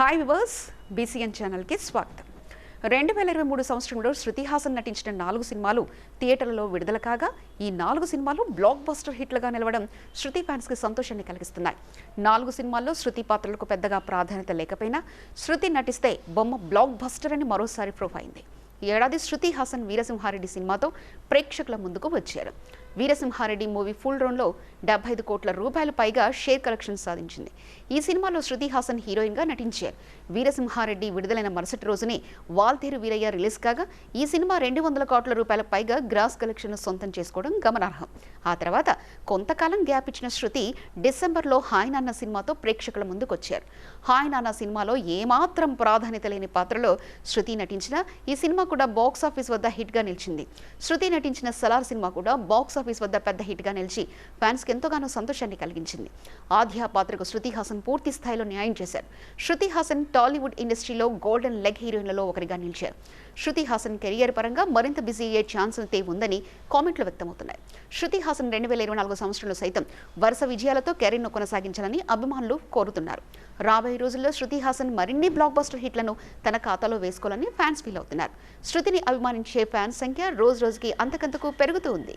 Hi viewers BCN ఛానల్కి స్వాగతం. రెండు వేల ఇరవై మూడు సంవత్సరంలో శృతి హాసన్ నటించిన నాలుగు సినిమాలు థియేటర్లలో విడుదల కాగా ఈ నాలుగు సినిమాలు బ్లాక్ బస్టర్ హిట్లుగా నిలవడం శృతి ఫ్యాన్స్కి సంతోషాన్ని కలిగిస్తున్నాయి. నాలుగు సినిమాల్లో శృతి పాత్రలకు పెద్దగా ప్రాధాన్యత లేకపోయినా శృతి నటిస్తే బొమ్మ బ్లాక్ బస్టర్ అని మరోసారి ప్రూఫ్ అయింది. ఏడాది శృతి హాసన్ వీరసింహారెడ్డి సినిమాతో ప్రేక్షకుల ముందుకు వచ్చారు. వీరసింహారెడ్డి మూవీ ఫుల్ రౌండ్లో డెబ్బై ఐదు కోట్ల రూపాయలు పైగా షేర్ కలెక్షన్ సాధించింది. ఈ సినిమాలో శృతి హాసన్ హీరోయిన్గా నటించారు. వీరసింహారెడ్డి విడుదలైన మరుసటి రోజునే వాల్తేరు వీరయ్య రిలీజ్ కాగా ఈ సినిమా రెండు వందల కోట్ల రూపాయల పైగా గ్రాస్ కలెక్షన్ సొంతం చేసుకోవడం గమనార్హం. ఆ తర్వాత కొంతకాలం గ్యాప్ ఇచ్చిన శృతి డిసెంబర్లో హాయ్ నాన్న సినిమాతో ప్రేక్షకుల ముందుకు వచ్చారు హాయ్ నాన్న సినిమాలో ఏమాత్రం ప్రాధాన్యత లేని పాత్రలో శృతి నటించిన ఈ సినిమా కూడా బాక్స్ ఆఫీస్ వద్ద హిట్గా నిలిచింది. శృతి నటించిన సలార్ సినిమా కూడా బాక్స్ ఆఫీస్ వద్ద పెద్ద హిట్గా నిలిచి ఫ్యాన్స్కి ఎంతగానో సంతోషాన్ని కలిగించింది. ఆధ్యా పాత్రకు శృతి హాసన్ పూర్తి స్థాయిలో న్యాయం చేశారు. శృతి హాసన్ టాలీవుడ్ ఇండస్ట్రీలో గోల్డెన్ లెగ్ హీరోయిన్లలో ఒకరిగా నిలిచారు. శృతి హాసన్ కెరియర్ పరంగా మరింత బిజీ అయ్యే ఛాన్స్ ఉందని కామెంట్లు వ్యక్తమవుతున్నాయి. శృతి హాసన్ రెండు వేల ఇరవై నాలుగు సంవత్సరంలో సైతం వరుస విజయాలతో కెరీర్ను కొనసాగించాలని అభిమానులు కోరుతున్నారు. రాబోయే రోజుల్లో శృతి హాసన్ మరిన్ని బ్లాక్ బస్టర్ హిట్లను తన ఖాతాలో వేసుకోవాలని ఫ్యాన్స్ ఫీల్ అవుతున్నారు. శృతిని అభిమానించే ఫ్యాన్స్ సంఖ్య రోజు రోజుకి అంతకంతకు పెరుగుతూ ఉంది.